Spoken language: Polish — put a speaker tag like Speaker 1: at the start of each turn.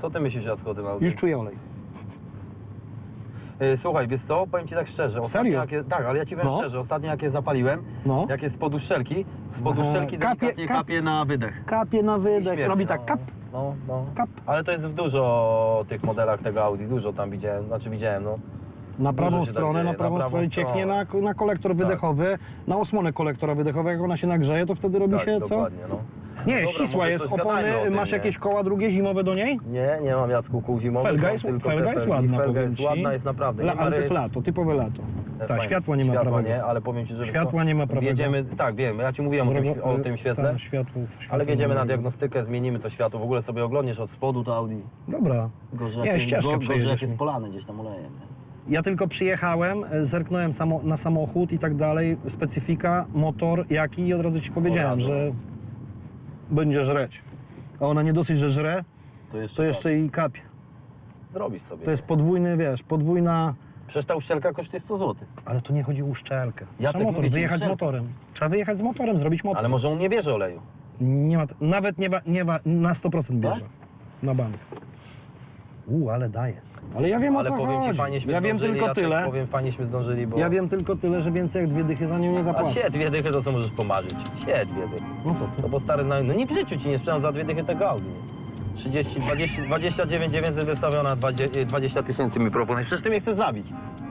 Speaker 1: Co ty myślisz, Jacko, o tym Audi?
Speaker 2: Już czuję olej.
Speaker 1: Y, Słuchaj, wiesz co, powiem ci tak szczerze. ostatnio
Speaker 2: Serio?
Speaker 1: Jak je, tak, ale ja ci powiem
Speaker 2: No.
Speaker 1: szczerze, ostatnio jak je zapaliłem,
Speaker 2: No.
Speaker 1: jak jest spod uszczelki, spod
Speaker 2: Aha,
Speaker 1: uszczelki
Speaker 2: kapie-
Speaker 1: delikatnie
Speaker 2: kap-
Speaker 1: kapie na wydech.
Speaker 2: Kapie na
Speaker 1: I
Speaker 2: wydech.
Speaker 1: śmierdzi,
Speaker 2: Robi
Speaker 1: no.
Speaker 2: tak kap.
Speaker 1: No, no.
Speaker 2: Kap.
Speaker 1: Ale to jest w dużo tych modelach tego Audi, dużo tam widziałem, znaczy widziałem, no.
Speaker 2: Na prawą
Speaker 1: się tak
Speaker 2: stronę,
Speaker 1: dzieje,
Speaker 2: na prawą stronę cieknie na, na kolektor wydechowy, na osłonę kolektora wydechowego. Jak ona się nagrzeje, to wtedy robi
Speaker 1: Tak,
Speaker 2: się co?
Speaker 1: dokładnie, no.
Speaker 2: Nie,
Speaker 1: Dobra,
Speaker 2: ścisła
Speaker 1: może
Speaker 2: jest
Speaker 1: coś
Speaker 2: opony.
Speaker 1: gadajmy o tym,
Speaker 2: Masz
Speaker 1: nie?
Speaker 2: jakieś koła drugie zimowe do niej?
Speaker 1: Nie, nie mam Jacku kół zimowych.
Speaker 2: Felga
Speaker 1: mam
Speaker 2: jest,
Speaker 1: tylko
Speaker 2: felga jest
Speaker 1: felgi.
Speaker 2: ładna,
Speaker 1: Felga
Speaker 2: powiem
Speaker 1: jest
Speaker 2: ci.
Speaker 1: ładna, jest naprawdę.
Speaker 2: La,
Speaker 1: Nie
Speaker 2: ale to jest lato, typowe lato. Tak,
Speaker 1: Fajnie.
Speaker 2: światła nie ma
Speaker 1: światła
Speaker 2: prawego.
Speaker 1: nie, ale powiem ci, że wiesz
Speaker 2: Światła
Speaker 1: co,
Speaker 2: nie ma prawego.
Speaker 1: Wjedziemy, tak wiem, ja ci mówiłem o tym, o tym świetle,
Speaker 2: Tak, światło, światło
Speaker 1: ale wjedziemy na diagnostykę, zmienimy to światło, w ogóle sobie oglądniesz od spodu to Audi.
Speaker 2: Dobra.
Speaker 1: Gorzej,
Speaker 2: Nie,
Speaker 1: jak,
Speaker 2: ścieżkę
Speaker 1: go, gorzej jak
Speaker 2: przejedziesz
Speaker 1: jest
Speaker 2: mi.
Speaker 1: polany gdzieś tam olejem. nie?
Speaker 2: Ja tylko przyjechałem, e, zerknąłem samo, na samochód i tak dalej, specyfika, motor, jaki i od razu ci powiedziałem,
Speaker 1: Od razu.
Speaker 2: że będzie żreć. A ona nie dosyć, że żre,
Speaker 1: To jeszcze,
Speaker 2: to jeszcze i kapie.
Speaker 1: zrobisz sobie.
Speaker 2: To jest podwójny, wiesz, podwójna...
Speaker 1: Przecież ta uszczelka kosztuje 100 zł.
Speaker 2: Ale tu nie chodzi o uszczelkę.
Speaker 1: Jacek,
Speaker 2: Trzeba motor,
Speaker 1: mówię ci,
Speaker 2: wyjechać z motorem. Trzeba wyjechać z motorem, zrobić motor.
Speaker 1: Ale może on nie bierze oleju.
Speaker 2: Nie ma, nawet nie, wa, nie wa, na 100% bierze.
Speaker 1: Tak?
Speaker 2: Na bank. U, ale daje. Ale ja wiem o
Speaker 1: Ale
Speaker 2: co
Speaker 1: powiem ci,
Speaker 2: chodzi.
Speaker 1: fanieśmy
Speaker 2: Ja wiem
Speaker 1: zdążyli,
Speaker 2: tylko
Speaker 1: Jacek,
Speaker 2: tyle.
Speaker 1: Powiem, fanieśmy zdążyli, bo...
Speaker 2: Ja wiem tylko tyle, że więcej jak dwie dychy za nią nie
Speaker 1: A
Speaker 2: zapłacę.
Speaker 1: cie, dwie dychy to co możesz pomarzyć. Cie, dwie dychy.
Speaker 2: No co ty?
Speaker 1: No bo stary znajomy, no nie w życiu ci nie sprzedam za dwie dychy tego Audi. nie? 30, 20, 29 900 wystawiona, 20 20 tysięcy mi proponujesz. Przecież ty mnie chcesz zabić.